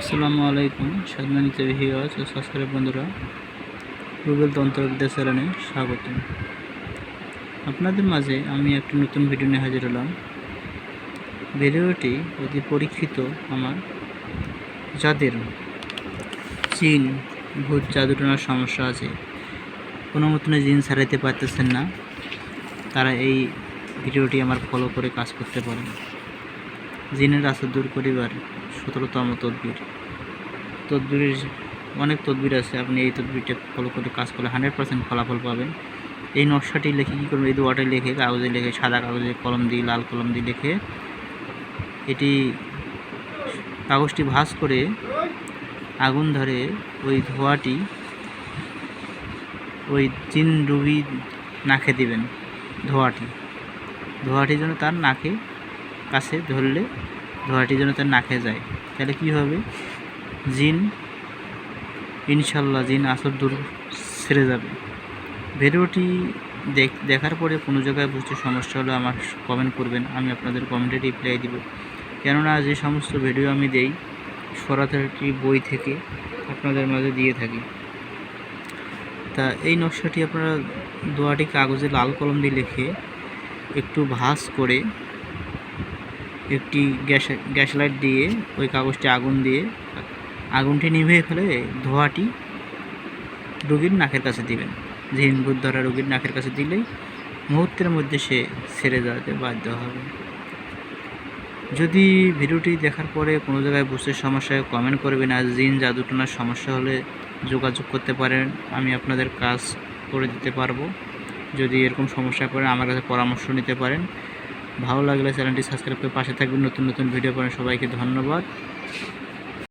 আসসালামু আলাইকুম সম্মানিত ভিউয়ার্স ও সাবস্ক্রাইব বন্ধুরা। গুগল তন্ত্রবিদ্যা চ্যানেলে স্বাগত আপনাদের মাঝে আমি একটি নতুন ভিডিও নিয়ে হাজির হলাম। ভিডিওটি অতি পরীক্ষিত আমার। যাদের চীন ভূত, জাদুটনার সমস্যা আছে, কোনো মতনে জিন ছাড়াইতে পারতেছেন না, তারা এই ভিডিওটি আমার ফলো করে কাজ করতে পারেন। জিনের আসর দূর করিবার সতেরোতম তদবির। তদবিরের অনেক তদবির আছে, আপনি এই তদবিরটা ফলো করে কাজ করলে হান্ড্রেড পার্সেন্ট ফলাফল পাবেন। এই নকশাটি লিখে কী করবেন? এই দোয়াটাই লিখে, কাগজে লিখে, সাদা কাগজে কলম দিয়ে, লাল কলম দিয়ে লিখে। এটি কাগজটি ভাঁজ করে আগুন ধরে ওই ধোঁয়াটি ওই জিন রুবি নাকে দিবেন, ধোঁয়াটি। ধোঁয়াটি যেন তার নাকে কাছে ধরলে ধোঁয়াটি যেন তার নাকে যায়। তাহলে কী হবে? জিন, ইনশাল্লাহ জিন আসর দূর সেরে যাবে। ভিডিওটি দেখ, দেখার পরে কোনো জায়গায় বুঝতে সমস্যা হলে আমার কমেন্ট করবেন, আমি আপনাদের কমেন্টে রিপ্লাই দিব। কেননা যে সমস্ত ভিডিও আমি দেই, সরাসরি বই থেকে আপনাদের মাঝে দিয়ে থাকি। তা এই নকশাটি আপনারা দোয়াটি কাগজে লাল কলম দিয়ে লিখে একটু ভাঁজ করে একটি গ্যাস গ্যাস লাইট দিয়ে, ওই কাগজটি আগুন দিয়ে, আগুনটি নিভিয়ে ফেলে ধোঁয়াটি রোগীর নাকের কাছে দিবেন। জিন ভূত ধরা রোগীর নাকের কাছে দিলেই মুহূর্তের মধ্যে সে ছেড়ে যাওয়াতে বাধ্য হবে। যদি ভিডিওটি দেখার পরে কোনো জায়গায় বুঝতে সমস্যা কমেন্ট করবেন। আর জিন জাদুটনার সমস্যা হলে যোগাযোগ করতে পারেন। আমি আপনাদের কাজ করে দিতে পারব। যদি এরকম সমস্যা পড়ে আমার কাছে পরামর্শ নিতে পারেন। ভালো লাগলে চ্যানেলটি সাবস্ক্রাইব করে পাশে থাকবেন। নতুন নতুন ভিডিও পাবেন সবাইকে ধন্যবাদ।